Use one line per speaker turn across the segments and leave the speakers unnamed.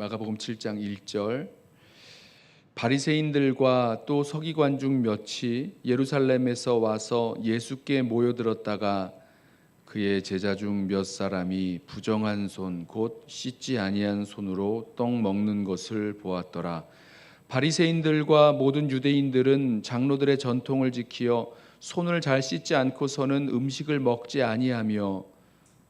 마가복음 7장 1절 바리새인들과 또 서기관 중 몇이 예루살렘에서 와서 예수께 모여들었다가 그의 제자 중 몇 사람이 부정한 손 곧 씻지 아니한 손으로 떡 먹는 것을 보았더라. 바리새인들과 모든 유대인들은 장로들의 전통을 지키어 손을 잘 씻지 않고서는 음식을 먹지 아니하며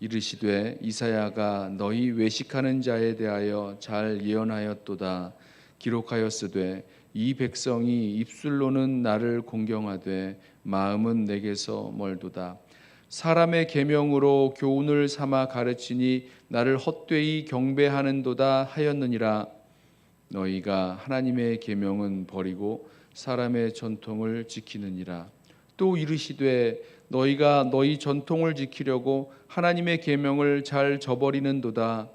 이르시되 이사야가 너희 외식하는 자에 대하여 잘 예언하였도다. 기록하였으되 이 백성이 입술로는 나를 공경하되 마음은 내게서 멀도다. 사람의 계명으로 교훈을 삼아 가르치니 나를 헛되이 경배하는도다 하였느니라. 너희가 하나님의 계명은 버리고 사람의 전통을 지키느니라. 또 이르시되 너희가 너희 전통을 지키려고 하나님의 계명을 잘 저버리는도다.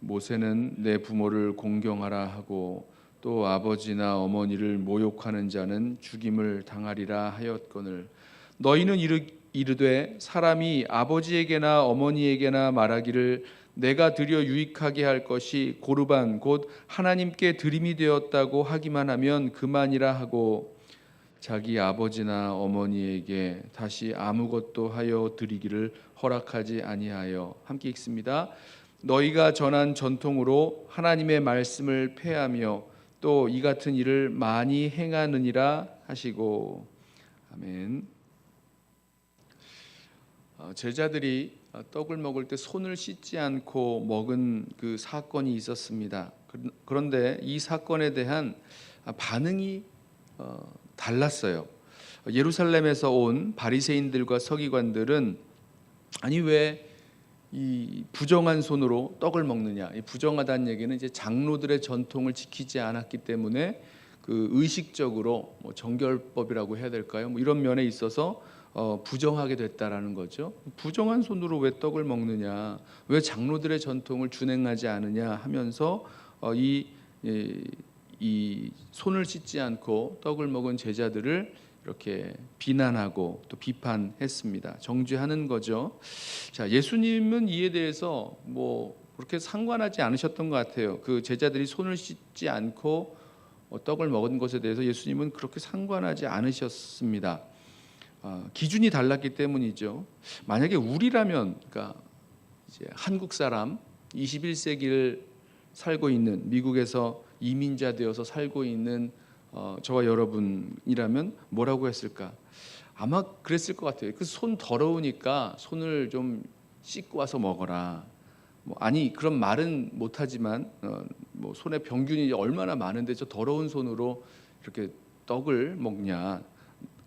모세는 내 부모를 공경하라 하고 또 아버지나 어머니를 모욕하는 자는 죽임을 당하리라 하였거늘. 너희는 이르, 이르되 사람이 아버지에게나 어머니에게나 말하기를 내가 드려 유익하게 할 것이 고르반 곧 하나님께 드림이 되었다고 하기만 하면 그만이라 하고 자기 아버지나 어머니에게 다시 아무것도 하여 드리기를 허락하지 아니하여 함께 읽습니다. 너희가 전한 전통으로 하나님의 말씀을 폐하며 또 이 같은 일을 많이 행하느니라 하시고 아멘. 어, 제자들이 떡을 먹을 때 손을 씻지 않고 먹은 그 사건이 있었습니다. 그런데 이 사건에 대한 반응이 어, 달랐어요. 예루살렘에서 온 바리새인들과 서기관들은 아니 왜 이 부정한 손으로 떡을 먹느냐? 이 부정하다는 얘기는 이제 장로들의 전통을 지키지 않았기 때문에 그 의식적으로 뭐 정결법이라고 해야 될까요? 뭐 이런 면에 있어서 어, 부정하게 됐다라는 거죠. 부정한 손으로 왜 떡을 먹느냐? 왜 장로들의 전통을 준행하지 않느냐 하면서 어, 이, 이, 이 손을 씻지 않고 떡을 먹은 제자들을 이렇게 비난하고 또 비판했습니다. 정죄하는 거죠. 자, 예수님은 이에 대해서 뭐 그렇게 상관하지 않으셨던 것 같아요. 그 제자들이 손을 씻지 않고 어, 떡을 먹은 것에 대해서 예수님은 그렇게 상관하지 않으셨습니다. 어, 기준이 달랐기 때문이죠. 만약에 우리라면, 그러니까 이제 한국 사람 21세기를 살고 있는 미국에서 이민자 되어서 살고 있는 어, 저와 여러분이라면 뭐라고 했을까? 아마 그랬을 것 같아요. 그 손 더러우니까 손을 좀 씻고 와서 먹어라. 뭐 아니 그런 말은 못하지만 어, 뭐 손에 병균이 얼마나 많은데 저 더러운 손으로 이렇게 떡을 먹냐?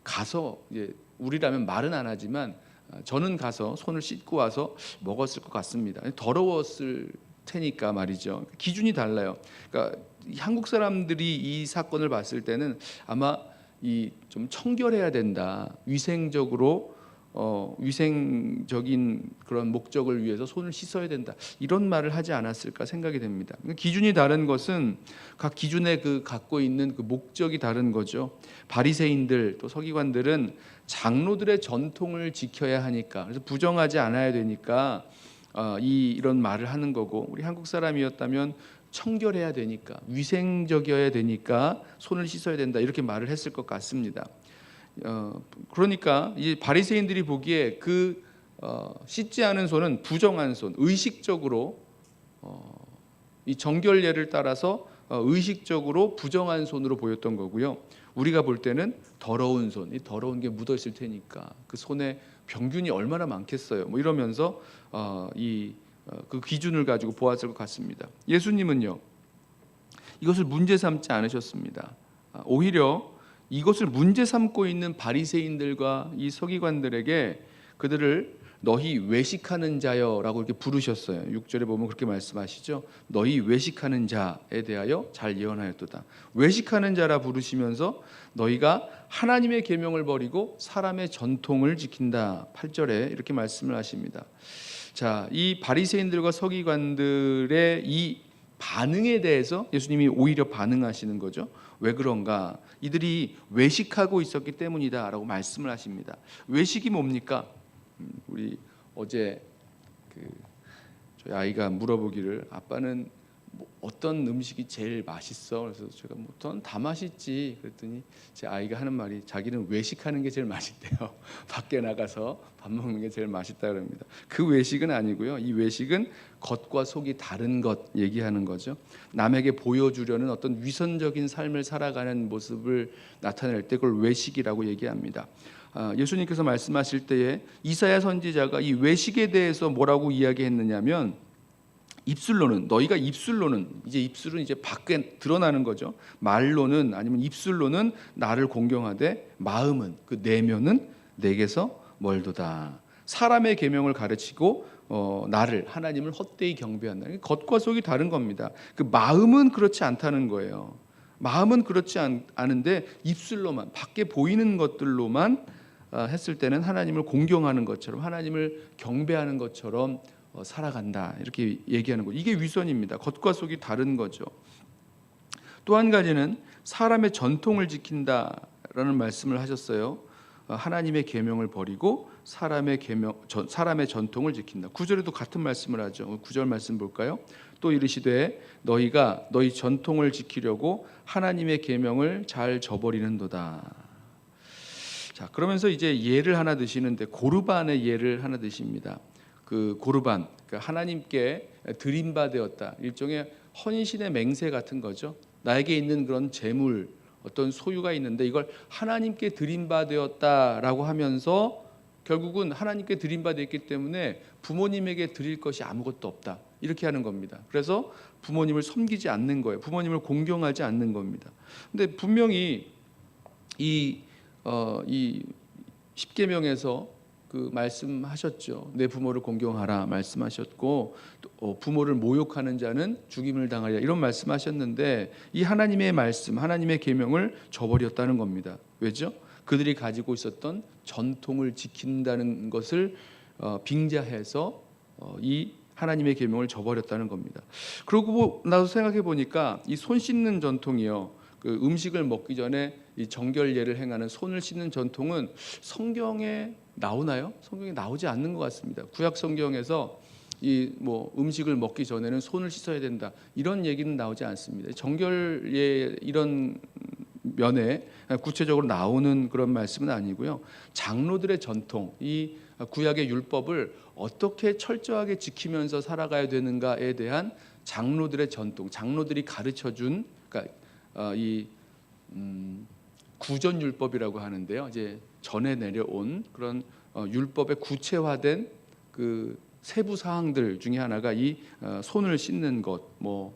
가서 이제 우리라면 말은 안 하지만 어, 저는 가서 손을 씻고 와서 먹었을 것 같습니다. 더러웠을 테니까 말이죠. 기준이 달라요. 그러니까 한국 사람들이 이 사건을 봤을 때는 아마 이 좀 청결해야 된다. 위생적으로 어, 위생적인 그런 목적을 위해서 손을 씻어야 된다. 이런 말을 하지 않았을까 생각이 됩니다. 그러니까 기준이 다른 것은 각 기준의 그 갖고 있는 그 목적이 다른 거죠. 바리새인들 또 서기관들은 장로들의 전통을 지켜야 하니까 그래서 부정하지 않아야 되니까 어, 이 이런 말을 하는 거고 우리 한국 사람이었다면 청결해야 되니까 위생적이어야 되니까 손을 씻어야 된다 이렇게 말을 했을 것 같습니다. 어, 그러니까 이 바리새인들이 보기에 그 어, 씻지 않은 손은 부정한 손, 의식적으로 어, 이 정결례를 따라서 어, 의식적으로 부정한 손으로 보였던 거고요. 우리가 볼 때는 더러운 손, 이 더러운 게 묻어 있을 테니까 그 손에 병균이 얼마나 많겠어요. 뭐 이러면서 어, 이 그 어, 기준을 가지고 보았을 것 같습니다. 예수님은요 이것을 문제 삼지 않으셨습니다. 아, 오히려 이것을 문제 삼고 있는 바리새인들과 이 서기관들에게 그들을 너희 외식하는 자여라고 이렇게 부르셨어요. 6절에 보면 그렇게 말씀하시죠. 너희 외식하는 자에 대하여 잘 예언하였도다. 외식하는 자라 부르시면서 너희가 하나님의 계명을 버리고 사람의 전통을 지킨다. 8절에 이렇게 말씀을 하십니다. 자, 이 바리새인들과 서기관들의 이 반응에 대해서 예수님이 오히려 반응하시는 거죠. 왜 그런가? 이들이 외식하고 있었기 때문이다라고 말씀을 하십니다. 외식이 뭡니까? 음, 우리 어제 그 저희 아이가 물어보기를 아빠는 뭐 어떤 음식이 제일 맛있어? 그래서 제가 뭐전다 맛있지. 그랬더니 제 아이가 하는 말이 자기는 외식하는 게 제일 맛있대요. 밖에 나가서 밥 먹는 게 제일 맛있다 그럽니다. 그 외식은 아니고요. 이 외식은 겉과 속이 다른 것 얘기하는 거죠. 남에게 보여주려는 어떤 위선적인 삶을 살아가는 모습을 나타낼 때 그걸 외식이라고 얘기합니다. 아, 예수님께서 말씀하실 때에 이사야 선지자가 이 외식에 대해서 뭐라고 이야기했느냐면 입술로는 너희가 입술로는 이제 입술은 이제 밖에 드러나는 거죠. 말로는 아니면 입술로는 나를 공경하되 마음은 그 내면은 내게서 멀도다. 사람의 계명을 가르치고 어, 나를 하나님을 헛되이 경배한다. 겉과 속이 다른 겁니다. 그 마음은 그렇지 않다는 거예요. 마음은 그렇지 않, 않은데 입술로만 밖에 보이는 것들로만 어, 했을 때는 하나님을 공경하는 것처럼 하나님을 경배하는 것처럼 어, 살아간다 이렇게 얘기하는 거 이게 위선입니다. 겉과 속이 다른 거죠. 또 한 가지는 사람의 전통을 지킨다라는 말씀을 하셨어요. 어, 하나님의 계명을 버리고 사람의 계명 사람의 전통을 지킨다. 구절에도 같은 말씀을 하죠. 구절 말씀 볼까요? 또 이르시되 너희가 너희 전통을 지키려고 하나님의 계명을 잘 저버리는도다. 자, 그러면서 이제 예를 하나 드시는데 고르반의 예를 하나 드십니다. 그 고르반 그 하나님께 드림 바 되었다 일종의 헌신의 맹세 같은 거죠. 나에게 있는 그런 재물 어떤 소유가 있는데 이걸 하나님께 드림 바 되었다라고 하면서 결국은 하나님께 드림 바 되었기 때문에 부모님에게 드릴 것이 아무것도 없다 이렇게 하는 겁니다. 그래서 부모님을 섬기지 않는 거예요. 부모님을 공경하지 않는 겁니다. 근데 분명히 이 어, 이 십계명에서 그 말씀하셨죠. 내 부모를 공경하라 말씀하셨고 어, 부모를 모욕하는 자는 죽임을 당하리라 이런 말씀하셨는데 이 하나님의 말씀, 하나님의 계명을 저버렸다는 겁니다. 왜죠? 그들이 가지고 있었던 전통을 지킨다는 것을 어, 빙자해서 어, 이 하나님의 계명을 저버렸다는 겁니다. 그러고 나서 생각해 보니까 이 손 씻는 전통이요. 그 음식을 먹기 전에 이 정결례를 행하는 손을 씻는 전통은 성경에 나오나요? 성경에 나오지 않는 것 같습니다. 구약 성경에서 이 뭐 음식을 먹기 전에는 손을 씻어야 된다 이런 얘기는 나오지 않습니다. 정결례 이런 면에 구체적으로 나오는 그런 말씀은 아니고요. 장로들의 전통, 이 구약의 율법을 어떻게 철저하게 지키면서 살아가야 되는가에 대한 장로들의 전통, 장로들이 가르쳐 준 그러니까 어, 이 음, 구전 율법이라고 하는데요. 이제 전에 내려온 그런 어, 율법의 구체화된 그 세부 사항들 중에 하나가 이 어, 손을 씻는 것, 뭐,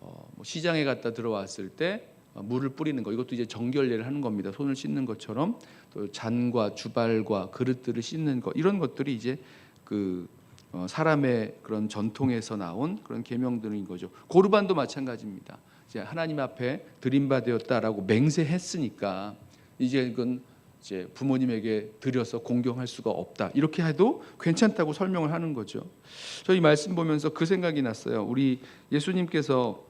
어, 뭐 시장에 갔다 들어왔을 때 어, 물을 뿌리는 것, 이것도 이제 정결례를 하는 겁니다. 손을 씻는 것처럼 또 잔과 주발과 그릇들을 씻는 것 이런 것들이 이제 그 어, 사람의 그런 전통에서 나온 그런 계명들인 거죠. 고르반도 마찬가지입니다. 이제 하나님 앞에 드림받되었다라고 맹세했으니까 이제 그건 이제 부모님에게 드려서 공경할 수가 없다. 이렇게 해도 괜찮다고 설명을 하는 거죠. 저희 말씀 보면서 그 생각이 났어요. 우리 예수님께서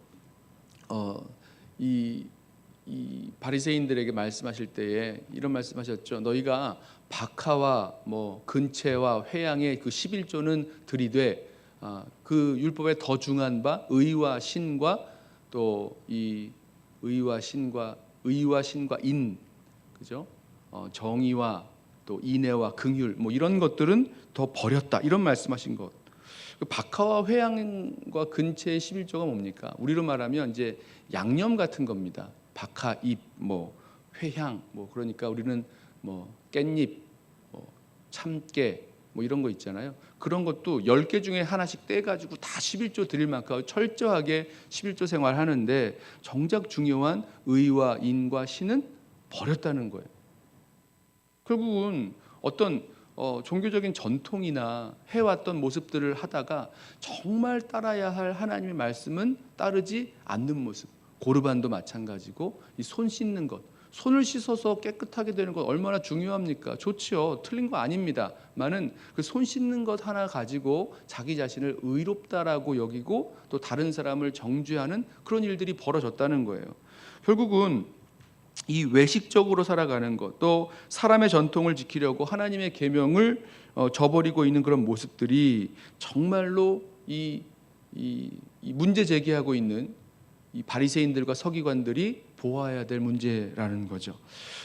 어, 이, 이 바리새인들에게 말씀하실 때에 이런 말씀하셨죠. 너희가 박하와 뭐 근체와 회양의 그 11조는 들이되 아, 그 율법에 더 중한 바 의와 신과 또 이 의와 신과 의와 신과 인 그죠? 어, 정의와 또 인애와 긍휼 뭐 이런 것들은 더 버렸다 이런 말씀하신 것. 그 박하와 회양과 근체의 11조가 뭡니까? 우리로 말하면 이제 양념 같은 겁니다. 박하, 잎, 뭐 회향, 뭐 그러니까 우리는 뭐 깻잎, 뭐 참깨, 뭐 이런 거 있잖아요. 그런 것도 10개 중에 하나씩 떼 가지고 다 11조 드릴 만큼 철저하게 11조 생활하는데 정작 중요한 의와 인과 신은 버렸다는 거예요. 결국은 어떤 어, 종교적인 전통이나 해왔던 모습들을 하다가 정말 따라야 할 하나님의 말씀은 따르지 않는 모습. 고르반도 마찬가지고 이 손 씻는 것, 손을 씻어서 깨끗하게 되는 것 얼마나 중요합니까? 좋지요. 틀린 거 아닙니다. 많은 그 손 씻는 것 하나 가지고 자기 자신을 의롭다라고 여기고 또 다른 사람을 정죄하는 그런 일들이 벌어졌다는 거예요. 결국은 이 외식적으로 살아가는 것, 또 사람의 전통을 지키려고 하나님의 계명을 어, 저버리고 있는 그런 모습들이 정말로 이, 이, 이 문제 제기하고 있는 이 바리새인들과 서기관들이 보아야 될 문제라는 거죠.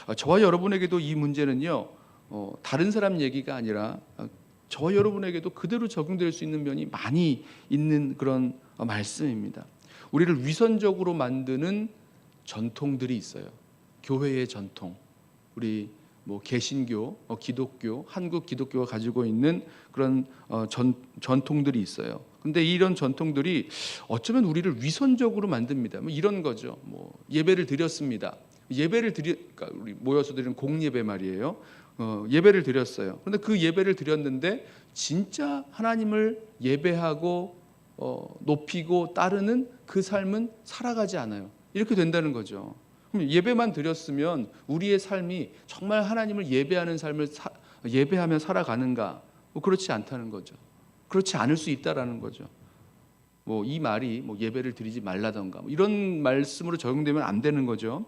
어, 저와 여러분에게도 이 문제는요, 어, 다른 사람 얘기가 아니라 어, 저와 여러분에게도 그대로 적용될 수 있는 면이 많이 있는 그런 어, 말씀입니다. 우리를 위선적으로 만드는 전통들이 있어요. 교회의 전통, 우리 뭐 개신교, 어, 기독교, 한국 기독교가 가지고 있는 그런 어, 전, 전통들이 있어요. 근데 이런 전통들이 어쩌면 우리를 위선적으로 만듭니다. 뭐 이런 거죠. 뭐 예배를 드렸습니다. 예배를 드리, 그러니까 우리 모여서 드리는 공예배 말이에요. 어, 예배를 드렸어요. 그런데 그 예배를 드렸는데 진짜 하나님을 예배하고 어, 높이고 따르는 그 삶은 살아가지 않아요. 이렇게 된다는 거죠. 그럼 예배만 드렸으면 우리의 삶이 정말 하나님을 예배하는 삶을 사, 예배하며 살아가는가? 뭐 그렇지 않다는 거죠. 그렇지 않을 수 있다라는 거죠. 뭐 이 말이 뭐 예배를 드리지 말라던가 뭐 이런 말씀으로 적용되면 안 되는 거죠.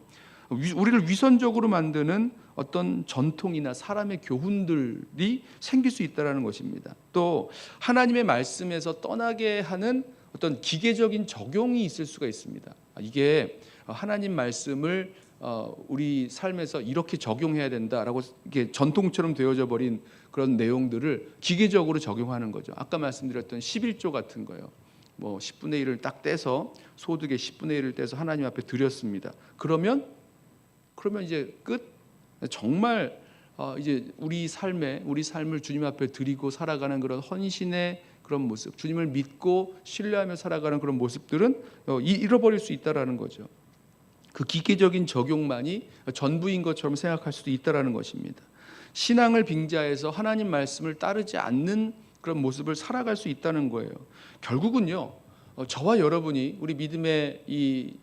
위- 우리를 위선적으로 만드는 어떤 전통이나 사람의 교훈들이 생길 수 있다라는 것입니다. 또 하나님의 말씀에서 떠나게 하는 어떤 기계적인 적용이 있을 수가 있습니다. 아, 이게 하나님 말씀을 어, 우리 삶에서 이렇게 적용해야 된다라고 이게 전통처럼 되어져 버린 그런 내용들을 기계적으로 적용하는 거죠. 아까 말씀드렸던 11조 같은 거요. 뭐 10분의 1을 딱 떼서 소득의 10분의 1을 떼서 하나님 앞에 드렸습니다. 그러면 그러면 이제 끝 정말 어, 이제 우리 삶에 우리 삶을 주님 앞에 드리고 살아가는 그런 헌신의 그런 모습, 주님을 믿고 신뢰하며 살아가는 그런 모습들은 어, 이- 잃어버릴 수 있다라는 거죠. 그 기계적인 적용만이 전부인 것처럼 생각할 수도 있다라는 것입니다. 신앙을 빙자해서 하나님 말씀을 따르지 않는 그런 모습을 살아갈 수 있다는 거예요. 결국은요, 어, 저와 여러분이 우리 믿음의 이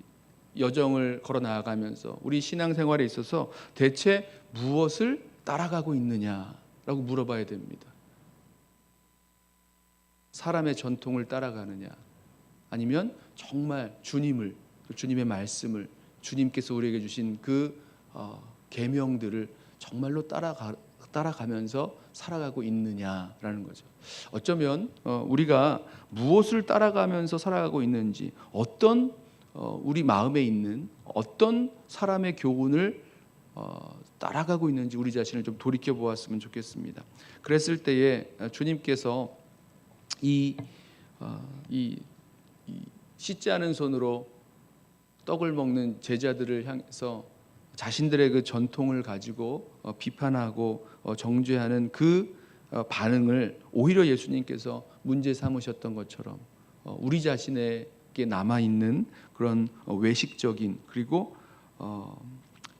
여정을 걸어 나아가면서 우리 신앙생활에 있어서 대체 무엇을 따라가고 있느냐라고 물어봐야 됩니다. 사람의 전통을 따라가느냐, 아니면 정말 주님을 또 주님의 말씀을 주님께서 우리에게 주신 그 어, 계명들을 정말로 따라가 따라가면서 살아가고 있느냐라는 거죠. 어쩌면 어, 우리가 무엇을 따라가면서 살아가고 있는지 어떤 어, 우리 마음에 있는 어떤 사람의 교훈을 어, 따라가고 있는지 우리 자신을 좀 돌이켜 보았으면 좋겠습니다. 그랬을 때에 어, 주님께서 이, 어, 이, 이 씻지 않은 손으로 떡을 먹는 제자들을 향해서 자신들의 그 전통을 가지고 어, 비판하고 어, 정죄하는 그 어, 반응을 오히려 예수님께서 문제 삼으셨던 것처럼 어, 우리 자신에게 남아 있는 그런 어, 외식적인 그리고 어,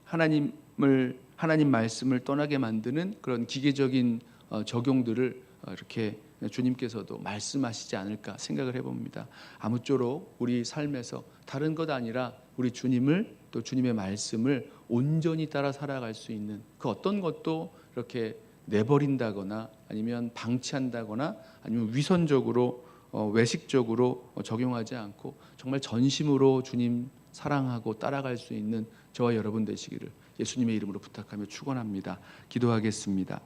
하나님을 하나님 말씀을 떠나게 만드는 그런 기계적인 어, 적용들을 어, 이렇게 주님께서도 말씀하시지 않을까 생각을 해봅니다. 아무쪼록 우리 삶에서 다른 것 아니라 우리 주님을 또 주님의 말씀을 온전히 따라 살아갈 수 있는 그 어떤 것도 이렇게 내버린다거나 아니면 방치한다거나 아니면 위선적으로 어, 외식적으로 어, 적용하지 않고 정말 전심으로 주님 사랑하고 따라갈 수 있는 저와 여러분 되시기를 예수님의 이름으로 부탁하며 축원합니다. 기도하겠습니다.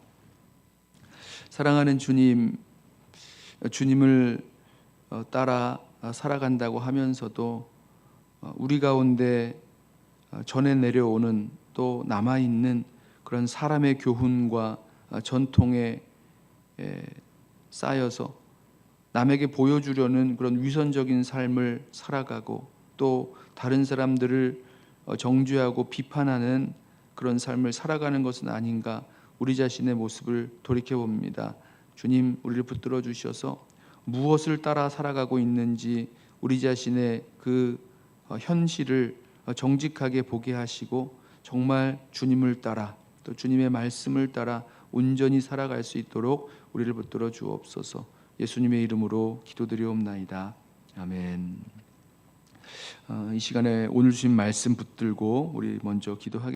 사랑하는 주님, 주님을 어, 따라 살아간다고 하면서도 어, 우리 가운데 어, 전해 내려오는 또 남아 있는 그런 사람의 교훈과 어, 전통에 에, 쌓여서 남에게 보여주려는 그런 위선적인 삶을 살아가고 또 다른 사람들을 어, 정죄하고 비판하는 그런 삶을 살아가는 것은 아닌가 우리 자신의 모습을 돌이켜 봅니다. 주님 우리를 붙들어 주셔서 무엇을 따라 살아가고 있는지 우리 자신의 그 어, 현실을 어, 정직하게 보게 하시고 정말 주님을 따라 또 주님의 말씀을 따라 온전히 살아갈 수 있도록 우리를 붙들어 주옵소서. 예수님의 이름으로 기도드리옵나이다. 아멘. 어, 이 시간에 오늘 주신 말씀 붙들고 우리 먼저 기도하겠습니다.